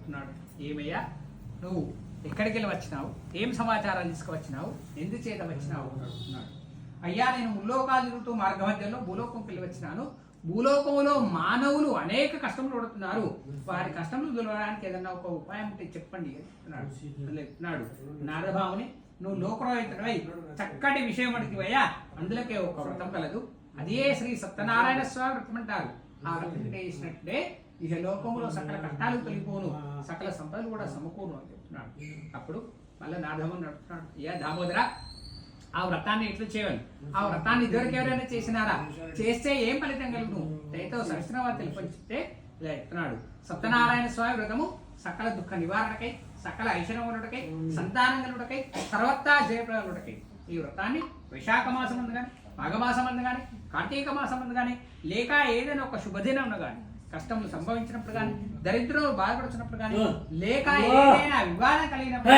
అడుగుతున్నాడు ఏమయ్యా? నువ్వు ఎక్కడికి వెళ్ళి వచ్చినావు? ఏం సమాచారం తీసుకువచ్చినావు? ఎందుచేత వచ్చినావు? అడుగుతున్నాడు అయ్యా నేను ముల్లోకాలు తిరుగుతూ మార్గ మధ్యలో భూలోకంకి వెళ్ళి వచ్చినాను. భూలోకంలో మానవులు అనేక కష్టములు పడుతున్నారు. వారి కష్టములు దొరకడానికి ఏదన్నా ఒక ఉపాయం ఉంటే చెప్పండి చెప్తున్నాడు చెప్తున్నాడు. నారదభావుని నువ్వు లోకరోహితుడవై చక్కటి విషయం అడిగివయ్యా అందులోకే ఒక వ్రతం కలదు. అదే శ్రీ సత్యనారాయణ స్వామి వ్రతం అంటారు. ఆ వ్రతం చేసినట్టే ఇక లోకంలో సకల కష్టాలు తొలిపోను సకల సంపదలు కూడా సమకూరు అని చెప్తున్నాడు. అప్పుడు మళ్ళీ నారదమని నడుపుతున్నాడు. అయ్యా దామోదర ఆ వ్రతాన్ని ఎట్లా చేయాలి? ఆ వ్రతాన్ని ఇదివరకు ఎవరైనా చేసినారా? చేస్తే ఏం ఫలితం కలుగును? దయతో సహస్రనామా తెలుపని చెప్తే ఇలా చెప్తున్నాడు. సత్యనారాయణ స్వామి వ్రతము సకల దుఃఖ నివారణకై సకల ఐశ్వర్యములకై సంతానం కలుగుటకై సర్వత్తా జయప్రదులకై ఈ వ్రతాన్ని విశాఖ మాసం ఉంది కానీ మాఘమాసం అందు కానీ కార్తీక మాసం అందు కానీ లేక ఏదైనా ఒక శుభదినం కానీ కష్టములు సంభవించినప్పుడు కానీ దరిద్రులు బాధపడుతున్నప్పుడు కానీ లేక ఏదైనా వివాదం కలిగినప్పుడు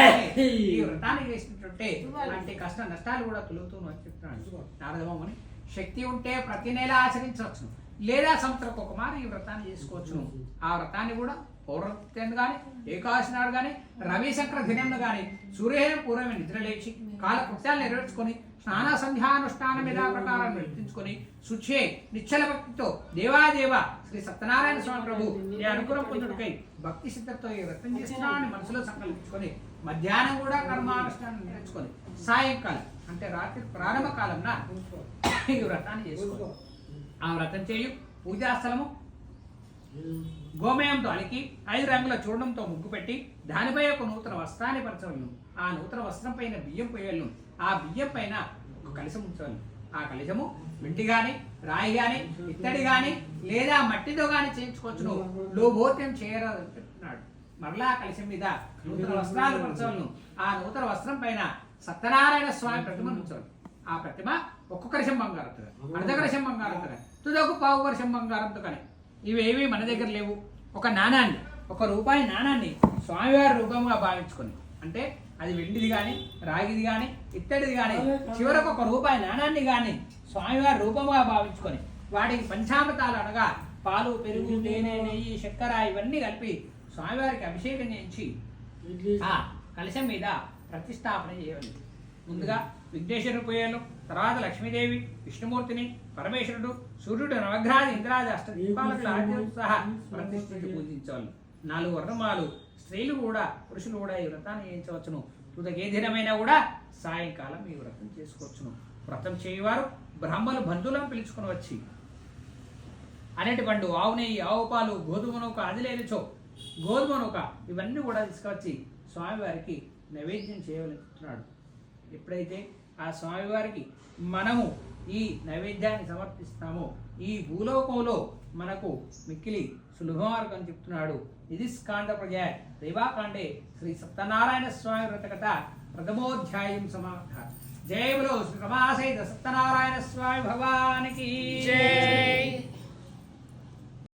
ఈ వ్రతాన్ని చేసినట్టుంటే అలాంటి కష్ట నష్టాలు కూడా తొలుగుతూ అని చెప్తున్నాడు నారదమని శక్తి ఉంటే ప్రతి నెల ఆచరించవచ్చు. లేదా సంవత్సరం ఒక మారు ఈ వ్రతాన్ని చేసుకోవచ్చును ఆ వ్రతాన్ని కూడా పౌర్ణత్యం కానీ ఏకాదశి నాడు కానీ రవిశంకర దినం కానీ సూర్యోదయం పూర్వమే నిద్ర లేచి కాలకృత్యాలు నెరవేర్చుకొని స్నాన సంధ్యానుష్ఠాన మీద ప్రకారం నిర్తించుకొని శుచే నిశ్చల భక్తితో దేవాదేవ శ్రీ సత్యనారాయణ స్వామి ప్రభు ఈ అనుగ్రహం పొందుడికై భక్తి సిద్ధతో ఈ వ్రతం చేస్తున్నామని మనసులో సంకల్పించుకొని మధ్యాహ్నం కూడా కర్మానుష్ఠానం నేర్చుకొని సాయంకాలం అంటే రాత్రి ప్రారంభ కాలంన ఈ వ్రతాన్ని చేసుకో ఆ వ్రతం చేయు పూజాస్థలము గోమయంతో అలికి ఐదు రంగుల చూడంతో ముగ్గు పెట్టి దానిపై ఒక నూతన వస్త్రాన్ని పరచవలను. ఆ నూతన వస్త్రం పైన బియ్యం పోయలను ఆ బియ్యం పైన ఒక కలశం ఉంచవలను. ఆ కలశము వెండి కానీ రాయి కానీ ఇత్తడి కానీ లేదా మట్టితో గాని చేయించుకోవచ్చును లోభోత్యం చేయరాడు మరలా ఆ కలశం మీద నూతన వస్త్రాలు పరచవలను. ఆ నూతన వస్త్రం పైన సత్యనారాయణ స్వామి ప్రతిమను ఉంచవలను. ఆ ప్రతిమ ఒక్కొక్క రసం బంగారంతో అర్ధకరసం కలశం బంగారంతో కానీ పావు కలశం బంగారంతో కానీ ఇవేవి మన దగ్గర లేవు. ఒక నాణాన్ని ఒక రూపాయి నాణాన్ని స్వామివారి రూపంగా భావించుకొని అంటే అది వెండిది కానీ రాగిది కానీ ఇత్తడిది కానీ చివరకు ఒక రూపాయి నాణాన్ని కానీ స్వామివారి రూపంగా భావించుకొని వాటికి పంచామృతాలు అనగా పాలు పెరుగు తేనె నెయ్యి చక్కెర ఇవన్నీ కలిపి స్వామివారికి అభిషేకం చేయించి ఆ కలశం మీద ప్రతిష్టాపన చేయవలెను. ముందుగా విఘ్నేశ్వరుడు పోయాను. తర్వాత లక్ష్మీదేవి విష్ణుమూర్తిని పరమేశ్వరుడు సూర్యుడు నవగ్రహాది ఇంద్రాది అష్ట దీపాలకు ఆద్యంతో సహా ప్రతిష్ఠించి పూజించవాలి నాలుగు వర్ణమాలు. స్త్రీలు కూడా పురుషులు కూడా ఈ వ్రతాన్ని చేయించవచ్చును. తుదకి ఏ దినమైనా కూడా సాయంకాలం ఈ వ్రతం చేసుకోవచ్చును. వ్రతం చేయవారు బ్రాహ్మణులు బంధువులను పిలుచుకొని వచ్చి అనేటి పండు ఆవు నెయ్యి ఆవు పాలు గోధుమ నూక అది లేనిచో గోధుమ నూక ఇవన్నీ కూడా తీసుకొచ్చి స్వామివారికి నైవేద్యం చేయవలెత్తున్నాడు ఎప్పుడైతే ఆ స్వామివారికి మనము ఈ నైవేద్యాన్ని సమర్పిస్తాము. ఈ భూలోకంలో మనకు మిక్కిలి సులభమార్గం అని చెప్తున్నాడు. ఇది స్కాండ ప్రజా దైవాకాండే శ్రీ సత్యనారాయణ స్వామి వ్రతకథ ప్రథమోధ్యాయం సమాప్త. జయములో శ్రీ రమాసైత సత్యనారాయణ స్వామి భవానికి. జై.